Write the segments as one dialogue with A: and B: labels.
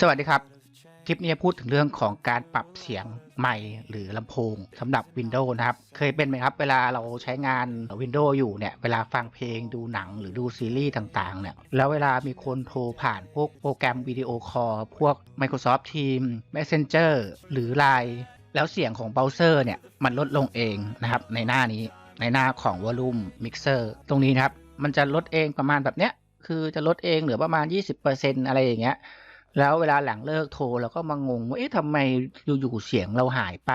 A: สวัสดีครับ คลิปนี้จะพูดถึงเรื่องของการปรับเสียงไมค์หรือลำโพงสำหรับ Windows นะครับ เคยเป็นไหมครับ เวลาเราใช้งาน Windows อยู่เนี่ย เวลาฟังเพลงดูหนังหรือดูซีรีส์ต่างๆ เนี่ย แล้วเวลามีคนโทรผ่านพวกโปรแกรมวิดีโอคอลพวก Microsoft Teams Messenger หรือ Line แล้วเสียงของเบราว์เซอร์เนี่ย มันลดลงเองนะครับในหน้านี้ในหน้าของ Volume Mixer ตรงนี้นะครับ มันจะลดเองประมาณแบบเนี้ยคือจะลดเองเหลือประมาณ 20%อะไรอย่างเงี้ย แล้วเวลาหลังเลิกโทรเราก็มางงว่า เอ๊ะทำไมอยู่ๆเสียงเราหายไป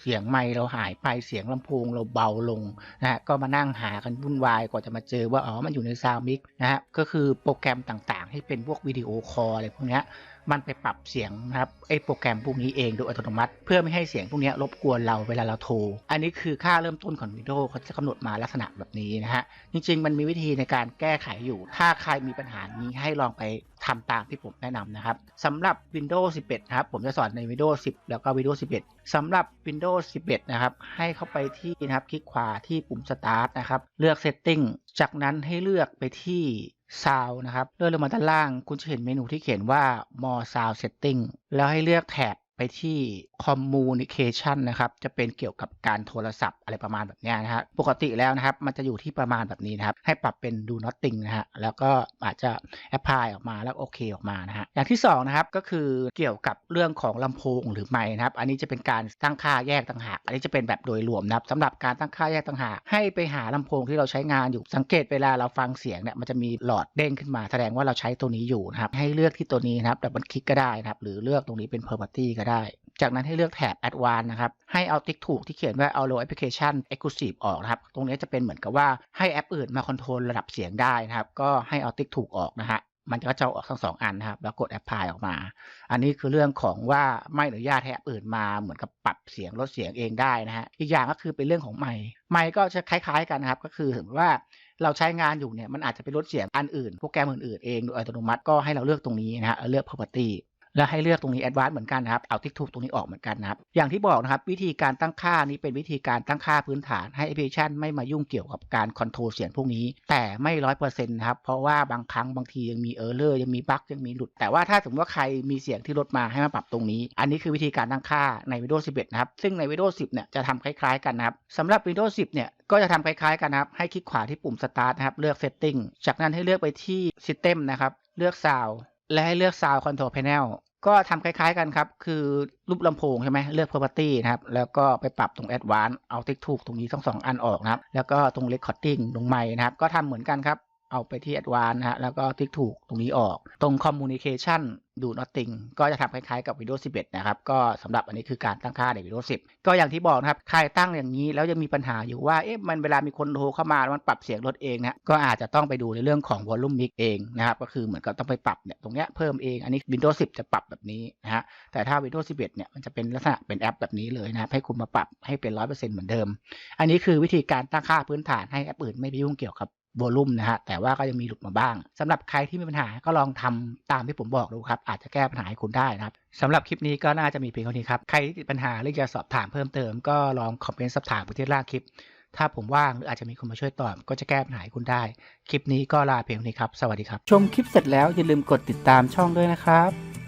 A: เสียงไมเราหายไป เสียงลำโพงเราเบาลงนะฮะ ก็มานั่งหากันวุ่นวายกว่าจะมาเจอว่า อ๋อ มันอยู่ในซาวมิกนะฮะ ก็คือโปรแกรมต่างๆ ที่เป็นพวกวิดีโอคอลอะไรพวกนี้มันไปปรับเสียงนะครับไอ้โปรแกรมพวกนี้เองโดยอัตโนมัติ เพื่อไม่ให้เสียงพวกนี้รบกวนเราเวลาเราโทร อันนี้คือค่าเริ่มต้นของ Windows เขาจะกำหนดมาลักษณะแบบนี้นะฮะ จริงๆ มันมีวิธีในการแก้ไขอยู่ ถ้าใครมีปัญหานี้ให้ลองไป ทำตามที่ผมแนะนำนะครับสำหรับ Windows 11 นะครับ ผมจะสอนใน Windows 10 แล้วก็ Windows 11สำหรับ Windows 11 นะครับ ให้เข้าไปที่นะครับคลิกขวาที่ปุ่ม Start นะครับ เลือก Setting จากนั้นให้เลือกไปที่ Sound นะครับเลื่อนลงมาด้านล่าง คุณจะเห็นเมนูที่เขียนว่า More Sound Setting แล้วให้เลือกแถบ ที่ Communication นะครับ จะเป็นเกี่ยวกับการโทรศัพท์อะไรประมาณแบบนี้นะฮะ ปกติแล้วนะครับ มันจะอยู่ที่ประมาณแบบนี้นะครับ ให้ปรับเป็น Do Nothing นะฮะ แล้วก็อาจจะ Apply ออกมาแล้วโอเคออกมานะฮะ อย่างที่สองนะครับ ก็คือเกี่ยวกับเรื่องของลำโพงหรือไมค์นะครับ อันนี้จะเป็นการตั้งค่าแยกต่างหาก อันนี้จะเป็นแบบโดยรวมนะครับสำหรับการตั้งค่าแยกต่างหาก ให้ไปหาลำโพงที่เราใช้งานอยู่ สังเกตเวลาเราฟังเสียงเนี่ย มันจะมีหลอดเด้งขึ้นมา แสดงว่าเราใช้ตัวนี้อยู่นะครับ ให้เลือกที่ตัวนี้นะครับดับเบิลคลิกก็ได้นะครับ หรือเลือกตรงนี้เป็น property ก็ได้จากนั้นให้เลือกแถบ Advanced นะครับ ให้เอาติ๊กถูกที่เขียนว่า Allow Application Exclusive ออกนะครับ ตรงนี้จะเป็นเหมือนกับว่าให้แอปอื่นมาคอนโทรลระดับเสียงได้นะครับ ก็ให้เอาติ๊กถูกออกนะฮะมันก็จะออกทั้งสองอันนะครับ แล้วกด Apply ออกมา อันนี้คือเรื่องของว่าไม่อนุญาตให้แอปอื่นมาเหมือนกับปรับเสียงลดเสียงเองได้นะฮะ อีกอย่างก็คือเป็นเรื่องของไมค์ไมค์ก็จะคล้ายๆกันนะครับ ก็คือถึงว่าเราใช้งานอยู่เนี่ยมันอาจจะไปลดเสียงอันอื่น โปรแกรมอื่นๆเองโดยอัตโนมัติก็ให้เราเลือกตรงนี้นะฮะเลือก property แล้วให้เลือกตรงนี้ Advanced เหมือนกันนะครับ เอาทิกทูกตรงนี้ออกเหมือนกันนะครับ อย่างที่บอกนะครับ วิธีการตั้งค่านี้เป็นวิธีการตั้งค่าพื้นฐานให้แอปพลิเคชันไม่มายุ่งเกี่ยวกับการคอนโทรลเสียงพวกนี้ แต่ไม่ร้อยเปอร์เซ็นต์นะครับ เพราะว่าบางครั้งบางทียังมีเออร์เลอร์ยังมีบั๊กยังมีหลุด แต่ว่าถ้าสมมติว่าใครมีเสียงที่ลดมาให้มาปรับตรงนี้ อันนี้คือวิธีการตั้งค่าใน Windows 11 นะครับ ซึ่งใน Windows 10 เนี่ยจะทำคล้ายๆ กันนะครับสำหรับ Windows 10 เนี่ยก็จะทำคล้ายๆกันนะครับ ให้คลิกขวาที่ปุ่ม Start นะครับ เลือก Setting จากนั้นให้เลือกไปที่ System นะครับ เลือก Sound และให้เลือก Sound Control Panel ก็ทำคล้ายๆกันครับ คือรูปลำโพงใช่ไหมเลือก property นะครับ แล้วก็ไปปรับตรง advanced เอาติ๊กถูกตรงนี้ทั้งสองอันออกนะครับ แล้วก็ตรง recording ตรงไม้นะครับ ก็ทำเหมือนกันครับ เอาไปที่ advanced นะฮะแล้วก็ติ๊กถูกตรงนี้ออก ตรง communication do nothing ก็จะทำคล้ายๆกับ Windows 11 นะครับ ก็สำหรับอันนี้คือการตั้งค่าใน Windows 10 ก็อย่างที่บอกนะครับ ใครตั้งอย่างนี้แล้วยังมีปัญหาอยู่ว่า เอ๊ะ มันเวลามีคนโทรเข้ามา มันปรับเสียงลดเองนะก็อาจจะต้องไปดูในเรื่องของ volume mix เองนะครับ ก็คือเหมือนกับต้องไปปรับเนี่ย ตรงเนี้ยเพิ่มเอง อันนี้ Windows 10 จะปรับแบบนี้นะฮะ แต่ถ้า Windows 11 เนี่ย มันจะเป็นลักษณะเป็นแอปแบบนี้เลยนะให้คุณมาปรับให้เป็น 100%เหมือนเดิม อันนี้คือวิธีการตั้งค่าพื้นฐานให้แอปอื่นไม่ไปยุ่งเกี่ยวกับ วอลุ่มนะฮะแต่ว่าก็ยังมีหลุดมาบ้างสำหรับใครที่มีปัญหาก็ลองทำตามที่ผมบอกดูครับ อาจจะแก้ปัญหาให้คุณได้นะครับสำหรับคลิปนี้ก็น่าจะมีเพียงเท่านี้ครับ ใครที่ติดปัญหาหรือจะสอบถามเพิ่มเติมก็ลองคอมเมนต์สอบถามไปที่ล่างคลิป ถ้าผมว่างหรืออาจจะมีคนมาช่วยตอบก็จะแก้ปัญหาให้คุณได้ คลิปนี้ก็ลาเพียงเท่านี้ครับ สวัสดีครับ ชมคลิปเสร็จแล้วอย่าลืมกดติดตามช่องด้วยนะครับ